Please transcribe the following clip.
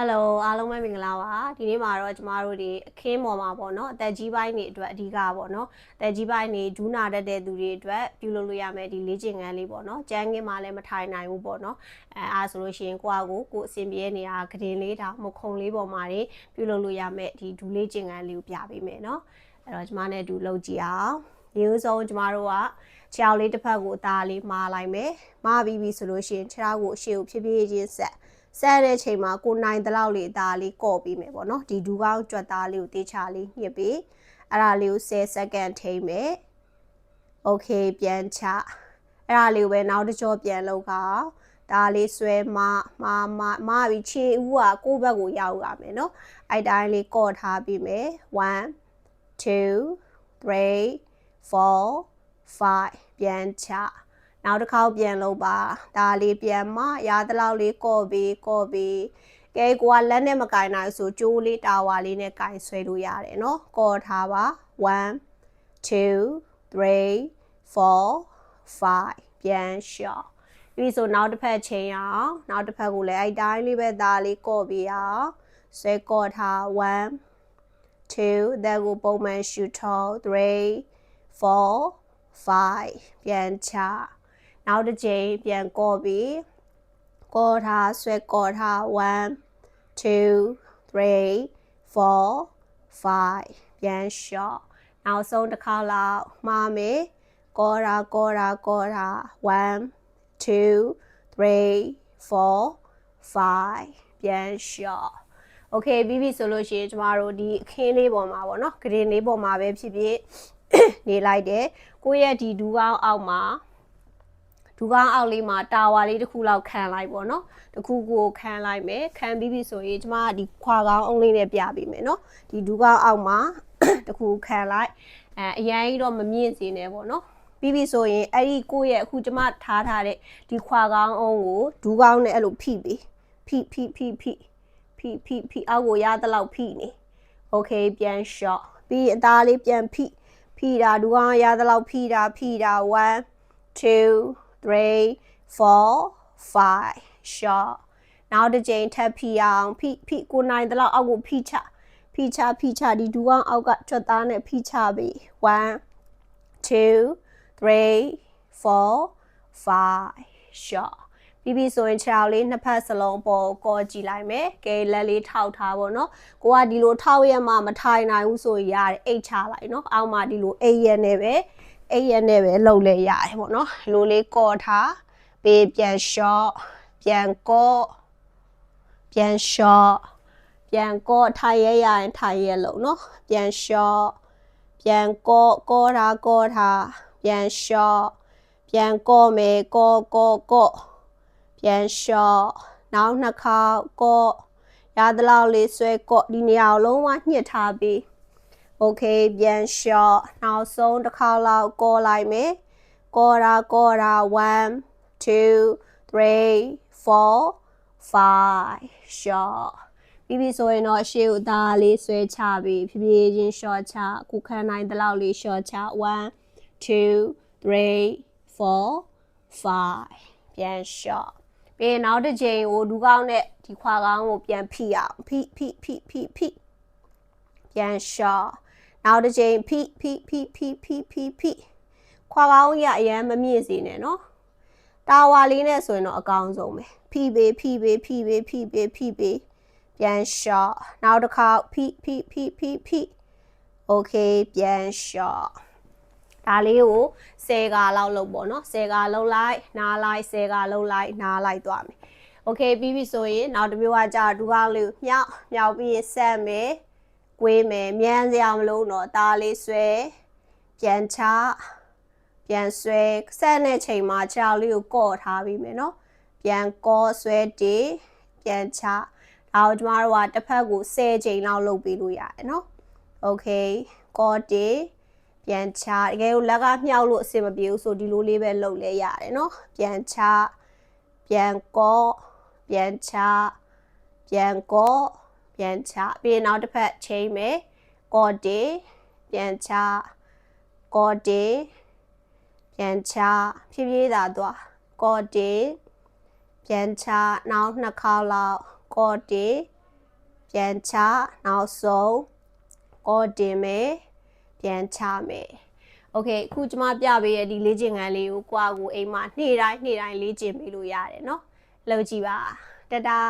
ဟယ်လိုအားလုံးပဲမင်္ဂလာပါဒီနေ့မှာတော့ကျမတို့ဒီအခင်းပေါ်မှာပေါ့နော်အသက်ကြီးပိုင်းတွေအတွက်အဓိကပေါ့နော်အသက်ကြီးပိုင်းတွေဒူးနာတတ်တဲ့သူတွေအတွက်ပြုလုပ်လို့ရမယ်ဒီလေ့ကျင့်ခန်းလေးပေါ့နော်ကျန်းကင်းမှလည်းမထိုင်နိုင်ဘူးပေါ့နော်အဲအားဆိုလို့ရှိရင်ကိုယ့်အကိုကိုယ်အဆင်ပြေတဲ့နေရာကတင်လေးဒါမခုံလေးပေါ်မှာတွေပြုလုပ်လို့ရမယ်ဒီဒူးလေ့ကျင့်ခန်းလေးကိုပြပေးမယ်နော်အဲ့တော့ကျမနဲ့အတူလုပ်ကြည့်အောင်ဒီဥဆုံးကျမတို့ကခြေောက်လေးတစ်ဖက်ကိုအသားလေးမာလိုက်မယ်မာပြီးပြီဆိုလို့ရှိရင်ခြေထောက်ကိုအရှေ့ကိုဖြည်းဖြည်းချင်းဆက် ဆက်တဲ့ချိန်မှာကိုနိုင်တလောက်လေးအသားလေးကော့ပြီးမယ်ပေါ့နော်ဒီဒူးကောင်းကြွက်သားလေးကိုတေချာလေးညှစ်ပြီးအဲ့ဒါလေးကို10စက္ကန့်ထိမယ်โอเคပြန်ချအဲ့ဒါလေးကိုပဲနောက်တစ်ကြောပြန်လုပ်ခါဒါလေးဆွဲမမမမပြီးခြေဦးကကိုယ့်ဘက်ကိုရောက်ရမယ်เนาะအဲ့တိုင်းလေးကော့ထားပြီးမယ်1 2 3 4 5ပြန်ချ နောက်တစ်ခေါက်ပြန်လုပ်ပါဒါလေးပြန်မရသလောက်လေးကော့ပြီးကော့ပြီးကဲကိုကလက်နဲ့မကင်နိုင်ဆိုကြိုးလေးတာဝါလေးနဲ့ကင်ဆွဲလို့ရတယ်เนาะကော့ထားပါ1 2 3 4 5ပြန်လျှော့ပြီးဆိုနောက်တစ်ဖက်ချိန်အောင်နောက်တစ်ဖက်ကိုလည်းအဲ့တိုင်းလေးပဲဒါလေးကော့ပြီးအောင်ဆွဲကော့ထား1 2that ကိုပုံမှန်ရှူထော3 4 5ပြန်ချ နောက်တစ်ချိန်ပြန်ကော့ပြီးကော့ထားဆွဲကော့ထား1 2 3 4 5ပြန်ရှော့နောက်ဆုံးတစ်ခါလောက်မှားမယ်ကောရာကောရာကောရာ1 2 3 4 5ပြန်ရှော့ okay ပြီးပြီဆိုလို့ရှိရင်ကျမတို့ဒီအခင်းလေးပေါ်မှာပေါ့နော်ဂရင်းလေးပေါ်မှာပဲဖြစ်ဖြစ်နေလိုက်တယ်ကိုယ့်ရဲ့ဒီဒူးကောင်းအောက်မှာ ဒူးကောင်းအောက်လေးမှာတာဝါလေးတစ်ခုလောက်ခံလိုက်ပေါ့နော်တစ်ခုကိုခံလိုက်မယ်ခံပြီးပြီဆိုရင်ကျမကဒီခွာကောင်းအုံးလေးနဲ့ပြပေးမယ်နော်ဒီဒူးကောင်းအောက်မှာတစ်ခုခံလိုက်အဲအရင်ကြီးတော့မမြင့်စေနဲ့ပေါ့နော်ပြီးပြီဆိုရင်အဲ့ဒီကိုယ့်ရဲ့အခုကျမထားထားတဲ့ဒီခွာကောင်းအုံးကိုဒူးကောင်းနဲ့အဲ့လိုဖိပေးဖိဖိဖိဖိဖိဖိဖိအောက်ကိုရသလောက်ဖိနေโอเคပြန် shot ပြီးအသားလေးပြန်ဖိဖိတာဒူကောင်ရသလောက်ဖိတာဖိတာ1 2 3 4 5 shot နောက်တစ်ကြိမ်ထပ်ဖိအောင်ဖိဖိကိုနိုင်သလောက်အောက်ကိုဖိချဖိချဖိချဒီဒူကောင်အောက်ကထွက်သားနဲ့ဖိချပြီး1 2 3 4 5 shot ပြီးပြီဆိုရင်ခြေထောက်လေးနှစ်ဖက်စလုံးပေါ်ကောကြည့်လိုက်မယ်ကဲလက်လေးထောက်ထားပေါ့နော်ကိုကဒီလိုထောက်ရမှမထိုင်နိုင်ဘူးဆိုရင်ရတယ်အိတ်ချလိုက်နော်အောက်မှာဒီလိုအိတ်ရက်နဲ့ပဲ အိတ်ရက်နဲ့ပဲလှုပ်လဲရတယ်ပေါ့နော်ဒီလိုလေးကောထားပေးပြန်လျှော့ပြန်ကောပြန်လျှော့ပြန်ကောထိုင်ရရရင်ထိုင်ရလို့နော်ပြန်လျှော့ပြန်ကောကောတာကောတာပြန်လျှော့ပြန်ကောမယ်ကောကောကောပြန်လျှော့နောက်နှစ်ခေါက်ကော့ရသလောက်လေးဆွဲကော့ဒီနေရာကိုလုံးဝညှစ်ထားပြီး okay ပြန်လျှော့နောက်ဆုံးတစ်ခါလောက်ကောလိုက်မယ်ကောတာကောတာ1 2 3 4 5ရှော့ပြီးပြီဆိုရင်တော့ရှေ့ကိုသားလေးဆွဲချပြီးဖြည်းဖြည်းချင်းရှော့ချခုခံနိုင်တဲ့လောက်လေးရှော့ချ1 2 3 4 5ပြန်ရှော့ပြီးရင်နောက်တစ်ချိန်ကိုဒူးကောင်းနဲ့ဒီခွာကောင်းကိုပြန်ဖိအောင်ဖိဖိဖိဖိဖိပြန်ရှော့ နောက်တစ်ချိန်ဖိဖိဖိဖိဖိဖိဖိခွာကောင်းရအရန်မမြင့်စေနဲ့နော်တာဝါလေးနဲ့ဆိုရင်တော့အကောင်းဆုံးပဲဖိပေးဖိပေးဖိပေးဖိပေးဖိပေးပြန်ရှော့နောက်တစ်ခါဖိဖိဖိဖိဖိโอเคပြန်ရှော့ဒါလေးကို10ကာလောက်လုပ်ပေါ့နော်10ကာလုပ်လိုက်နားလိုက်10ကာလုပ်လိုက်နားလိုက်သွားမယ်โอเคပြီးပြီဆိုရင်နောက်တစ်မျိုးကကြာဒူကောင်းလေးကိုမြောက်မြောက်ပြီးဆက်မယ် ကွေးမယ်မြန်စရာမလိုတော့ဒါလေးဆွဲပြန်ချပြန်ဆွဲဆက်တဲ့ချိန်မှာခြေောက်လေးကိုကော့ထားပြီးမယ်နော်ပြန်ကော့ဆွဲတေးပြန်ချဒါကိုကျမတို့ကတစ်ဖက်ကို10ချိန်လောက်လုပ်ပေးလို့ရတယ်နော်โอเคကော့တေးပြန်ချတကယ်လို့လက်ကမြှောက်လို့အဆင်မပြေဘူးဆိုဒီလိုလေးပဲလုပ်လဲရတယ်နော်ပြန်ချပြန်ကော့ပြန်ချပြန်ကော့ ပြန်ချပြီးရင်နောက်တစ်ဖက်ချိန်မယ်ကော့တေပြန်ချကော့တေပြန်ချဖြည်းဖြည်းသာသွားကော့တေပြန်ချနောက်နှစ်ခေါက်လောက်ကော့တေ ပြန်ချနောက်ဆုံးအော်တင်မယ်ပြန်ချမယ်โอเคအခုကျွန်မပြပေးရဲ့ဒီလေ့ကျင့်ခန်းလေးကိုကိုယ့်အကိုအိမ်မှာနေ့တိုင်းနေ့တိုင်းလေ့ကျင့်ပေးလို့ရတယ်เนาะလုပ်ကြည့်ပါတဒါ